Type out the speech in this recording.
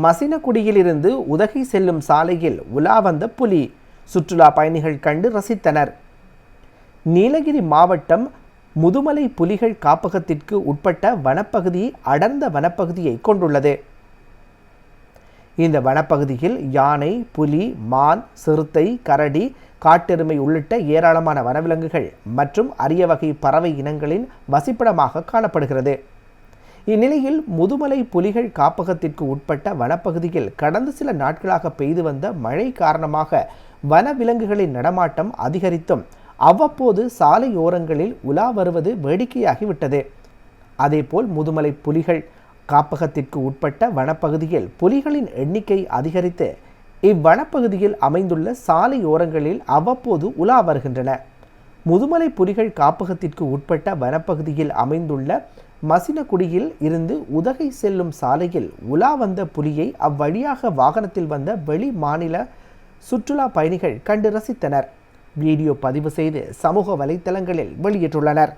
மசினகுடியிலிருந்து உதகை செல்லும் சாலையில் உலா வந்த புலி. சுற்றுலா பயணிகள் கண்டு ரசித்தனர். நீலகிரி மாவட்டம் முதுமலை புலிகள் காப்பகத்திற்கு உட்பட்ட வனப்பகுதி அடர்ந்த வனப்பகுதியை கொண்டுள்ளது. இந்த வனப்பகுதியில் யானை புலி மான் சிறுத்தை கரடி காட்டெருமை உள்ளிட்ட ஏராளமான வனவிலங்குகள் மற்றும் அரிய வகை பறவை இனங்களின் வசிப்பிடமாக காணப்படுகிறது. இந்நிலையில் முதுமலை புலிகள் காப்பகத்திற்கு உட்பட்ட வனப்பகுதியில் கடந்த சில நாட்களாக பெய்து வந்த மழை காரணமாக வனவிலங்குகளின் நடமாட்டம் அதிகரித்தும் அவ்வப்போது சாலையோரங்களில் உலா வருவது வேடிக்கையாகிவிட்டது. அதேபோல் முதுமலை புலிகள் காப்பகத்திற்கு உட்பட்ட வனப்பகுதியில் புலிகளின் எண்ணிக்கை அதிகரித்து இவ்வனப்பகுதியில் அமைந்துள்ள சாலையோரங்களில் அவ்வப்போது உலா வருகின்றன. முதுமலை புலிகள் காப்பகத்திற்கு உட்பட்ட வனப்பகுதியில் அமைந்துள்ள மசினகுடியில் இருந்து உதகை செல்லும் சாலையில் உலா வந்த புலியை அவ்வழியாக வாகனத்தில் வந்த வெளி மாநில சுற்றுலா பயணிகள் கண்டு ரசித்தனர். வீடியோ பதிவு செய்து சமூக வலைத்தளங்களில் வெளியிட்டுள்ளனர்.